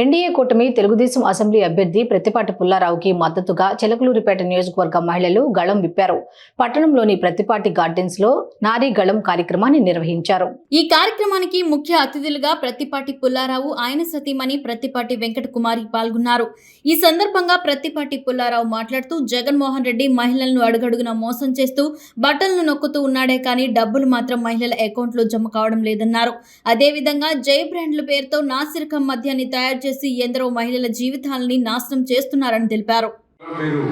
NDA కూటమి Telugu Desam assembly అభ్యర్థి ప్రతిపాటి పుల్లారావుకి మద్దతుగా చిలకలూరిపేట నియోజకవర్గ మహిళలు గళం విప్పారు. పట్టణంలోని ప్రతిపాటి గార్డెన్స్లో నారీ గళం కార్యక్రమాన్ని నిర్వహించారు. ఈ కార్యక్రమానికి ముఖ్య అతిథులుగా ప్రతిపాటి పుల్లారావు ఆయన సతీమణి ప్రతిపాటి వెంకట కుమారి పాల్గొన్నారు. ఈ సందర్భంగా ప్రతిపాటి పుల్లారావు మాట్లాడుతూ జగన్మోహన్ రెడ్డి మహిళలను అడుగడుగున మోసం చేస్తూ బట్టలను నొక్కుతూ ఉన్నాడే కానీ డబ్బులు మాత్రం మహిళల అకౌంట్లో జమ కావడం లేదన్నారు. అదేవిధంగా జై బ్రాండ్ల పేరుతో నాసిరకం మద్యాన్ని తయారు చేసి ఎందరో మహిళల జీవితాలని నాశనం చేస్తున్నారని తెలిపారు. మీరు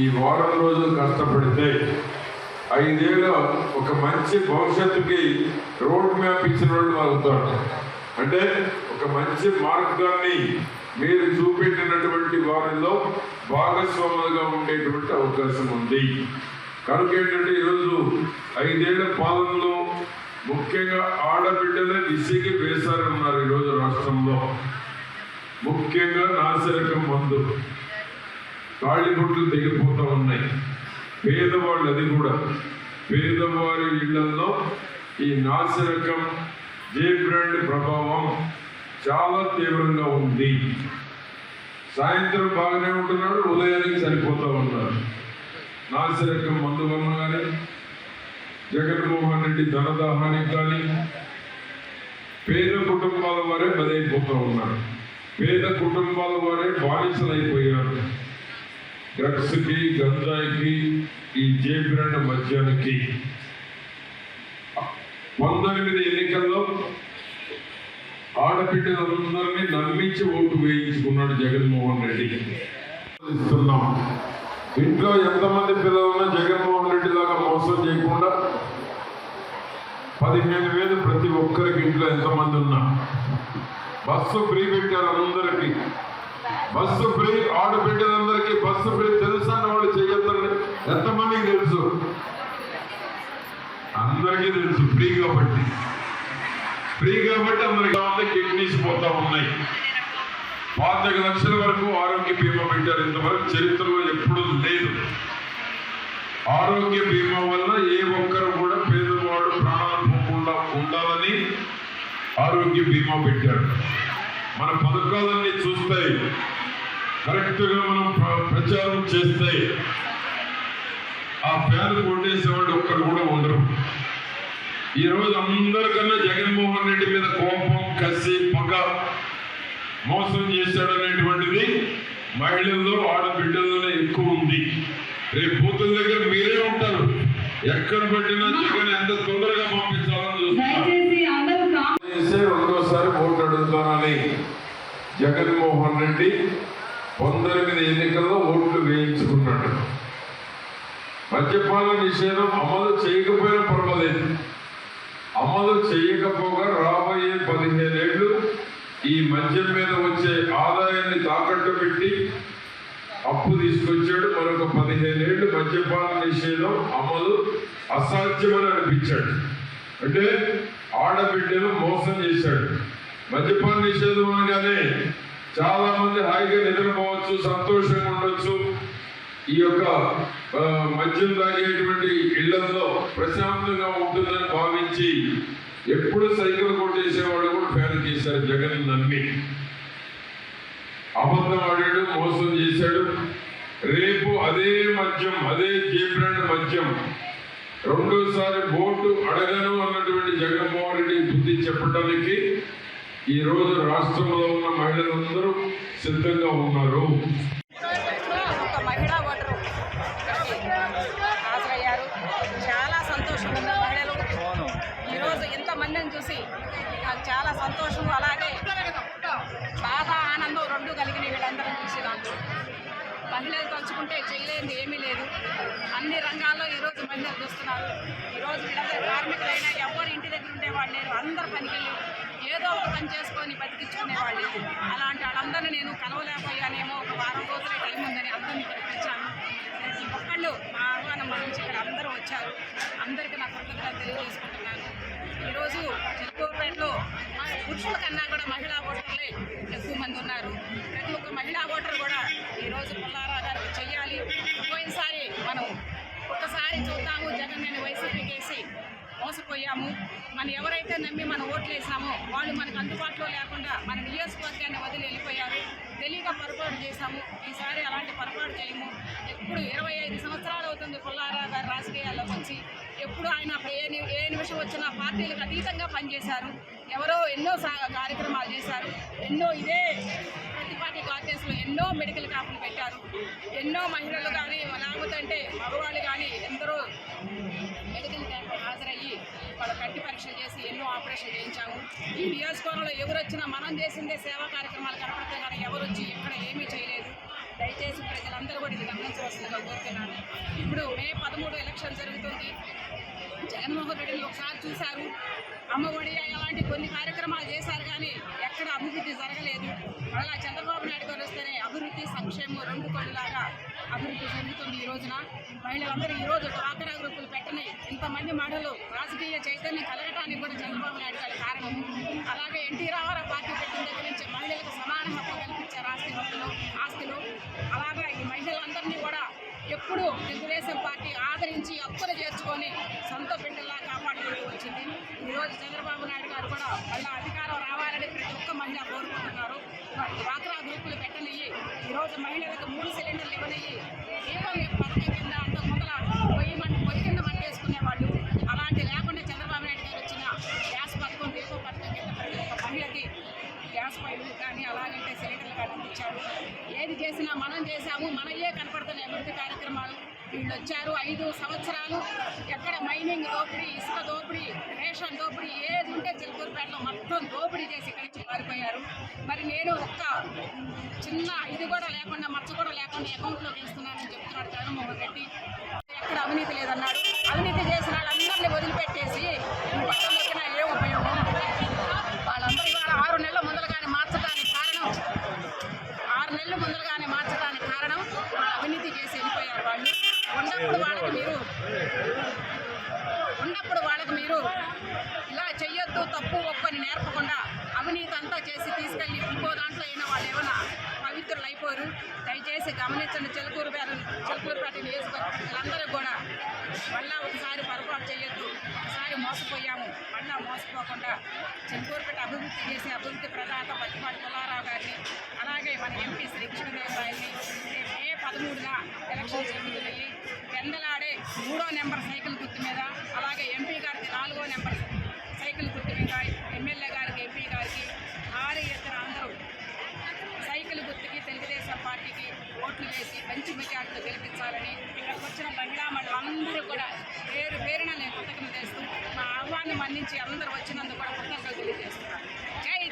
ఈ వారం రోజులు కష్టపడితే ఐదేళ్ళ ఒక మంచి భవిష్యత్తుకి రోడ్ మ్యాప్ ఇచ్చిన వాళ్ళు అవుతారు అంటే ఒక మంచి మార్గాన్ని మీరు చూపెట్టినటువంటి వారిలో భాగస్వాములుగా ఉండేటువంటి అవకాశం ఉంది. కనుక ఏంటంటే ఈరోజు ఐదేళ్ళ పాలనలో ముఖ్యంగా ఆడబిడ్డలే దిశకి వేశారన్నారు ఈరోజు రాష్ట్రంలో. ముఖ్యంగా నాసిరకం మందు. కాళ్ళిగుట్లు తెగిపోతూ ఉన్నాయి. పేదవాళ్ళు అది కూడా. పేదవారి ఇళ్ళలో ఈ నాసిరకం జే బ్రాండ్ ప్రభావం చాలా తీవ్రంగా ఉంది. సాయంత్రం బాగానే ఉంటున్నాడు ఉదయానికి సరిపోతూ ఉన్నారు నాసిరకం మందు వలన కానీ జగన్మోహన్ రెడ్డి ధనదాహానికి కానీ పేద కుటుంబాల వారే బలైపోతూ ఉన్నారు. పేద కుటుంబాల వారే బానిసలైపోయారు. డ్రగ్స్కి గంజాయికి ఈ జేబ్రాండ్ మద్యానికి. పంతొమ్మిది ఎన్నికల్లో ఆడబిడ్డలందరినీ నమ్మించి ఓటు వేయించుకున్నాడు జగన్మోహన్ రెడ్డి. ఇస్తున్నాం. ఇంట్లో ఎంతమంది పిల్లలున్నా జగన్మోహన్ రెడ్డి లాగా మోసం చేయకుండా పదిహేను వేలు ప్రతి ఒక్కరికి ఇంట్లో ఎంతమంది ఉన్నా బస్సు ఫ్రీ పెట్టారు అందరికీ బస్సు ఫ్రీ ఆడబిడ్డలందరికీ బస్సు ఫ్రీ తెలుసా అన్న వాళ్ళు చేయొద్దండి. ఎంతమందికి తెలుసు? అందరికీ తెలుసు ఫ్రీ కాబట్టి. ఫ్రీ కాబట్టి అందరికి కిడ్నీస్ పోతా ఉన్నాయి. పాతిక లక్షల వరకు ఆరోగ్య బీమా పెట్టారు. ఇంతవరకు చరిత్రలో ఎప్పుడూ లేదు. ఆరోగ్య బీమా వల్ల ఏ ఒక్కరు ఆరోగ్య బీమా పెట్టారు. మన పథకాలన్నీ చూస్తే కరెక్ట్గా మనం ప్ర- ప్రచారం చేస్తే ఆ ఫ్యాన్ కొట్టేసేవాడు ఒక్కరు కూడా ఉండరు. ఈ రోజు అందరికన్నా జగన్మోహన్ రెడ్డి మీద కోపం కసి పగ మోసం చేశాడు అనేటువంటిది మహిళల్లో ఆడబిడ్డల్లోనే ఎక్కువ ఉంది. రేపు బూతుల దగ్గర మీరే ఉంటారు. ఎక్కడ పెట్టినా జగన్ ఎంత తొందరగా పంపించాలని చూస్తున్నారు. దయచేసి అందరూ రెండోసారి ఓటు అడుగుతానని జగన్మోహన్ రెడ్డి పంతొమ్మిది ఎన్నికల్లో ఓట్లు వేయించుకున్నాడు. మద్యపాన నిషేధం అమలు చేయకపోయినా పర్వాలేదు. అమలు చేయకపోగా రాబోయే పదిహేనేళ్ళు ఈ మద్యం మీద వచ్చే ఆదాయాన్ని తాకట్టు పెట్టి అప్పు తీసుకొచ్చాడు. మరొక పదిహేనేళ్ళు మద్యపాన నిషేధం అమలు అసాధ్యమని అనిపించాడు. అంటే ఆడబిడ్డను మోసం చేశాడు. మద్యపాన నిషేధం అనగానే చాలా మంది హాయిగా నిద్రపోవచ్చు సంతోషంగా ఉండొచ్చు. ఈ యొక్క మద్యం తాగేటువంటి ఇళ్ళలో ప్రశాంతంగా ఉంటుందని భావించి ఎప్పుడు సైకిల్ కొట్టేసేవాడు కూడా ఫేర్ చేశారు జగన్ నమ్మి. అబద్ధం ఆడాడు మోసం చేశాడు. రేపు అదే మద్యం అదే జేబ్రాండ్ మద్యం రెండోసారి ఓటు అడగను అన్నటువంటి జగన్మోహన్ రెడ్డి బుద్ధి చెప్పడానికి ఈ రోజు రాష్ట్రంలో ఉన్న మహిళలందరూ సిద్ధంగా ఉన్నారు. ఒక మహిళా ఓటరు హాజరయ్యారు. చాలా సంతోషంగా ఉంది మహిళలు. ఈరోజు ఇంతమందిని చూసి నాకు చాలా సంతోషం. అలాగే బాధ ఆనందం రెండు కలిగిన వీళ్ళందరం చూసి నాకు. మహిళలు తలుచుకుంటే చేయలేనిది ఏమీ లేదు. అన్ని రంగాల్లో ఈరోజు మహిళలు చూస్తున్నారు? ఈరోజు వీళ్ళందరూ కార్మికులైనా ఎవరు ఇంటి దగ్గర ఉండేవాళ్ళు లేరు. అందరు పనికెళ్ళి ఏదో ఒక పని చేసుకొని బతికించుకునేవాళ్ళు అలాంటి వాళ్ళందరినీ నేను కలవలేకపోయానేమో ఒక వారం రోజులే టైం ఉందని అందరినీ పిలిపించాను. వచ్చాను ఒక్కళ్ళు మా ఆహ్వానం మరించి ఇక్కడ అందరూ వచ్చారు. అందరికీ నా కృతజ్ఞతలు తెలియజేసుకుంటున్నాను. ఈరోజు చిత్తూరుపేటలో పురుషుల కన్నా కూడా మహిళా ఓటర్లే ఎక్కువ మంది ఉన్నారు. మోసపోయాము. మనం ఎవరైతే నమ్మి మనం ఓట్లు వేసామో వాళ్ళు మనకు అందుబాటులో లేకుండా మన నియోజకవర్గాన్ని వదిలి వెళ్ళిపోయారు. తెలియక పొరపాటు చేశాము. ఈసారి అలాంటి పొరపాటు చేయము. ఎప్పుడు ఇరవై ఐదు సంవత్సరాలు అవుతుంది పుల్లారావు గారు రాజకీయాల్లోకి వచ్చి. ఎప్పుడు ఆయన ఏ ని- ఏ నిమిషం వచ్చినా పార్టీలకు అతీతంగా పనిచేశారు. ఎవరో ఎన్నో కార్యక్రమాలు చేశారు. ఎన్నో ఇదే ఎన్నో మెడికల్ క్యాంపులు పెట్టారు. ఎన్నో మహిళలు కానీ లేకపోతే మగవాళ్ళు కానీ ఎందరో మెడికల్ క్యాంప్ హాజరయ్యి వాళ్ళ కంటి పరీక్షలు చేసి ఎన్నో ఆపరేషన్ చేయించాము. ఈ నియోజకవర్గంలో ఎవరు వచ్చినా మనం చేసిందే సేవా కార్యక్రమాలు కనపడితే కానీ ఎవరు వచ్చి ఎక్కడ ఏమీ చేయలేదు. దయచేసి ప్రజలందరూ కూడా ఇది గమనించవలసిందిగా కోరుతున్నాను. ఇప్పుడు మే పదమూడు ఎలక్షన్ జరుగుతుంది. జగన్మోహన్ రెడ్డిని ఒకసారి చూశారు. అమ్మఒడి అలాంటి కొన్ని కార్యక్రమాలు చేశారు కానీ ఎక్కడ అభివృద్ధి జరగలేదు. మళ్ళా చంద్రబాబు నాయుడు గారు వస్తేనే అభివృద్ధి సంక్షేమం రెండు కొడులాగా అభివృద్ధి జరుగుతుంది ఈ రోజున. మహిళలందరూ ఈ రోజు డ్వాక్రా గ్రూపులు పెట్టని ఇంతమంది మహిళలు రాజకీయ చైతన్యం కలగటానికి కూడా చంద్రబాబు నాయుడు గారి కారణం. అలాగే ఎన్టీ రామారావు పార్టీ పెట్టిన దగ్గర ఎప్పుడు తెలుగుదేశం పార్టీ ఆదరించి అప్పులు చేర్చుకొని సొంత బిడ్డల్లా కాపాడుకుంటూ వచ్చింది. ఈరోజు చంద్రబాబు నాయుడు గారు కూడా మళ్ళీ అధికారం రావాలని ప్రతి ఒక్క మహిళ కోరుకుంటున్నారు. డ్వాక్రా గ్రూపులు పెట్టనియ్యి. ఈరోజు మహిళలకు మూడు సిలిండర్లు ఇవ్వనియ్యి. గ్యాస్ పైపులు కానీ అలాగంటే సిలిండర్లు కానీ ఇచ్చాడు ఏది చేసినా మనం చేశాము మనయే కనపడుతున్న అభివృద్ధి కార్యక్రమాలు. వీళ్ళు వచ్చారు ఐదు సంవత్సరాలు ఎక్కడ మైనింగ్ దోపిడీ ఇసుక దోపిడీ రేషన్ దోపిడీ ఏది ఉంటే చిలుకూరుపేటలో మొత్తం దోపిడీ చేసి ఇక్కడి నుంచి పారిపోయారు మరి నేను ఒక్క చిన్న ఇది కూడా లేకుండా మచ్చ కూడా లేకుండా అకౌంట్లో తీస్తున్నానని చెప్తున్నాడు జగన్మోహన్ రెడ్డి. ఎక్కడ అవినీతి లేదన్నాడు. అవినీతి చేసిన వాళ్ళందరినీ వదిలిపెట్టేసి ఈ నేర్పకుండా అవినీతి అంతా చేసి తీసుకెళ్ళి ఇంకో దాంట్లో అయిన వాళ్ళు ఏమైనా పవిత్రులు అయిపోరు దయచేసి గమనించండి చిలకూరుపేట చిలకూరుపేట నియోజకవర్గులందరూ కూడా మళ్ళా ఒకసారి పొరపాటు చేయొద్దు. ఒకసారి మోసపోయాము. మళ్ళా మోసపోకుండా చిలకూరుపేట అభివృద్ధి చేసే అభివృద్ధి ప్రధాత పచ్చిపాటి పుల్లారావు గారిని అలాగే మన ఎంపీ శ్రీ కృష్ణదేవరాయని మే పదమూడుగా ఎలక్షన్ జరుగుతున్నాయి పెందలాడే మూడో నెంబర్